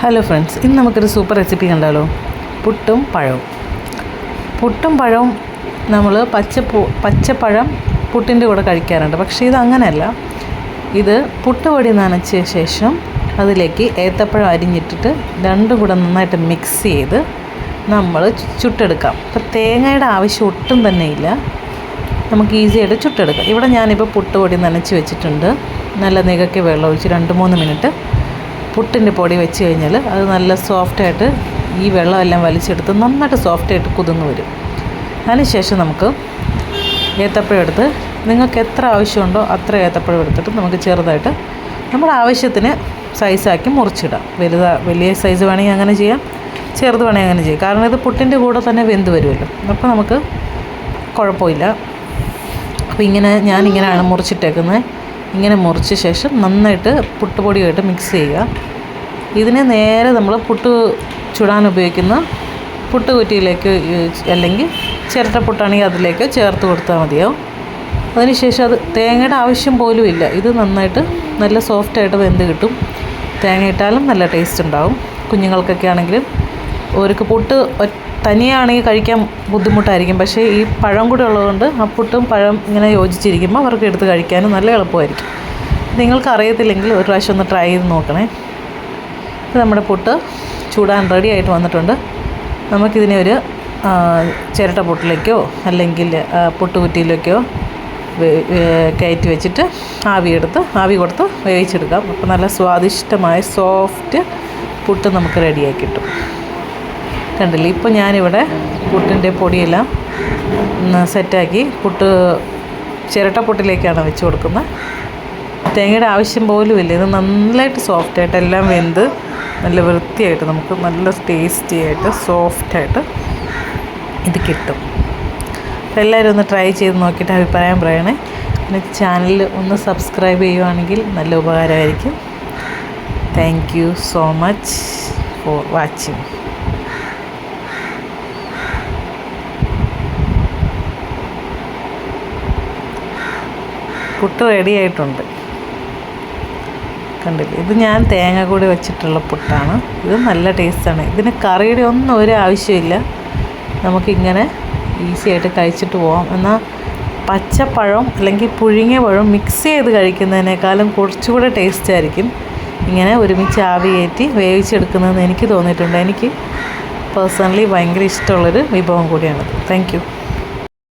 Hello friends ഇന്ന് നമുക്കൊരു super recipe കണ്ടാലോ? പുട്ടും പഴവും. പുട്ടും പഴവും നമ്മൾ പച്ച പച്ചപ്പഴം പുട്ടിന്റെ കൂടെ കഴിക്കാറുണ്ട്. പക്ഷേ ഇത് അങ്ങനെയല്ല. ഇത് പുട്ടുപൊടി നനച്ച ശേഷം അതിലേക്ക് ഏത്തപ്പഴം അരിഞ്ഞിട്ടിട്ട് രണ്ടും കൂടെ നന്നായിട്ട് മിക്സ് ചെയ്ത് നമ്മൾ ചുട്ടെടുക്കാം. അപ്പോൾ തേങ്ങയുടെ ആവശ്യം ഒട്ടും തന്നെ ഇല്ല. നമുക്ക് ഈസി ആയിട്ട് ചുട്ടെടുക്കാം. ഇവിടെ ഞാനിപ്പോൾ പുട്ടുപൊടി നനച്ച് വെച്ചിട്ടുണ്ട്. നല്ല നികക്കി വെള്ളം ഒഴിച്ച് രണ്ട് മൂന്ന് മിനിറ്റ് പുട്ടിന്റെ പൊടി വെച്ച് കഴിഞ്ഞാൽ അത് നല്ല സോഫ്റ്റായിട്ട് ഈ വെള്ളമെല്ലാം വലിച്ചെടുത്ത് നന്നായിട്ട് സോഫ്റ്റായിട്ട് കുതിർന്ന് വരും. അതിനുശേഷം നമുക്ക് ഏത്തപ്പഴം എടുത്ത് നിങ്ങൾക്ക് എത്ര ആവശ്യമുണ്ടോ അത്ര ഏത്തപ്പഴം എടുത്തിട്ട് നമുക്ക് ചെറുതായിട്ട് നമ്മുടെ ആവശ്യത്തിന് സൈസാക്കി മുറിച്ചിടാം. വലുതാ വലിയ സൈസ് വേണമെങ്കിൽ അങ്ങനെ ചെയ്യാം ചെറുത് വേണമെങ്കിൽ അങ്ങനെ ചെയ്യാം. കാരണം ഇത് പുട്ടിന്റെ കൂടെ തന്നെ വെന്ത് വരുമല്ലോ. അപ്പോൾ നമുക്ക് കുഴപ്പമില്ല. അപ്പോൾ ഇങ്ങനെ ഞാനിങ്ങനെയാണ് മുറിച്ചിട്ടേക്കുന്നത്. ഇങ്ങനെ മുറിച്ച ശേഷം നന്നായിട്ട് പുട്ടുപൊടിയായിട്ട് മിക്സ് ചെയ്യുക. ഇതിനെ നേരെ നമ്മൾ പുട്ട് ചുടാൻ ഉപയോഗിക്കുന്ന പുട്ട് കുറ്റിയിലേക്ക് അല്ലെങ്കിൽ ചിരട്ടപ്പുട്ടാണെങ്കിൽ അതിലേക്ക് ചേർത്ത് കൊടുത്താൽ മതിയാവും. അതിനുശേഷം അത് തേങ്ങയുടെ ആവശ്യം പോലും ഇല്ല. ഇത് നന്നായിട്ട് നല്ല സോഫ്റ്റായിട്ട് വെന്ത് കിട്ടും. തേങ്ങ ഇട്ടാലും നല്ല ടേസ്റ്റ് ഉണ്ടാവും. കുഞ്ഞുങ്ങൾക്കൊക്കെ ആണെങ്കിലും അവർക്ക് പുട്ട് തനിയാണെങ്കിൽ കഴിക്കാൻ ബുദ്ധിമുട്ടായിരിക്കും. പക്ഷേ ഈ പഴം കൂടെ ഉള്ളതുകൊണ്ട് ആ പുട്ടും പഴം ഇങ്ങനെ യോജിച്ചിരിക്കുമ്പോൾ അവർക്ക് എടുത്ത് കഴിക്കാനും നല്ല എളുപ്പമായിരിക്കും. നിങ്ങൾക്ക് അറിയത്തില്ലെങ്കിൽ ഒരു പ്രാവശ്യം ഒന്ന് ട്രൈ ചെയ്ത് നോക്കണേ. നമ്മുടെ പുട്ട് ചൂടാൻ റെഡി ആയിട്ട് വന്നിട്ടുണ്ട്. നമുക്കിതിനെ ഒരു ചിരട്ട പുട്ടിലേക്കോ അല്ലെങ്കിൽ പുട്ടുകുറ്റിയിലേക്കോ കയറ്റി വെച്ചിട്ട് ആവിയെടുത്ത് ആവി കൊടുത്ത് വേവിച്ചെടുക്കാം. അപ്പോൾ നല്ല സ്വാദിഷ്ടമായ സോഫ്റ്റ് പുട്ട് നമുക്ക് റെഡിയാക്കി കിട്ടും. കണ്ടില്ലേ? ഇപ്പോൾ ഞാനിവിടെ പുട്ടിന്റെ പൊടിയെല്ലാം സെറ്റാക്കി പുട്ട് ചിരട്ട പുട്ടിലേക്കാണ് വെച്ച് കൊടുക്കുന്നത്. തേങ്ങയുടെ ആവശ്യം പോലും ഇല്ല ഇത് നന്നായിട്ട് സോഫ്റ്റായിട്ട് എല്ലാം വെന്ത് നല്ല വൃത്തിയായിട്ട് നമുക്ക് നല്ല ടേസ്റ്റി ആയിട്ട് സോഫ്റ്റായിട്ട് ഇത് കിട്ടും. അപ്പോൾ എല്ലാവരും ഒന്ന് ട്രൈ ചെയ്ത് നോക്കിയിട്ട് അഭിപ്രായം പറയണേ. പിന്നെ ചാനൽ ഒന്ന് സബ്സ്ക്രൈബ് ചെയ്യുവാണെങ്കിൽ നല്ല ഉപകാരമായിരിക്കും. Thank you so much for watching puttu ready ആയിട്ടുണ്ട്. കണ്ടില്ലേ? ഇത് ഞാൻ തേങ്ങ കൂടി വെച്ചിട്ടുള്ള പുട്ടാണ്. ഇത് നല്ല ടേസ്റ്റാണ് ഇതിന് കറിയുടെ ഒന്നും ഒരു ആവശ്യമില്ല. നമുക്കിങ്ങനെ ഈസി ആയിട്ട് കഴിച്ചിട്ട് പോകാം എന്നാൽ പച്ചപ്പഴം അല്ലെങ്കിൽ പുഴുങ്ങിയ പഴം മിക്സ് ചെയ്ത് കഴിക്കുന്നതിനേക്കാളും കുറച്ചുകൂടെ ടേസ്റ്റ് ആയിരിക്കും. ഇങ്ങനെ ഒരുമിച്ച് ആവി കയറ്റി വേവിച്ചെടുക്കുന്നതെന്ന് എനിക്ക് തോന്നിയിട്ടുണ്ട്. എനിക്ക് പേഴ്സണലി ഭയങ്കര ഇഷ്ടമുള്ളൊരു വിഭവം കൂടിയാണ് താങ്ക്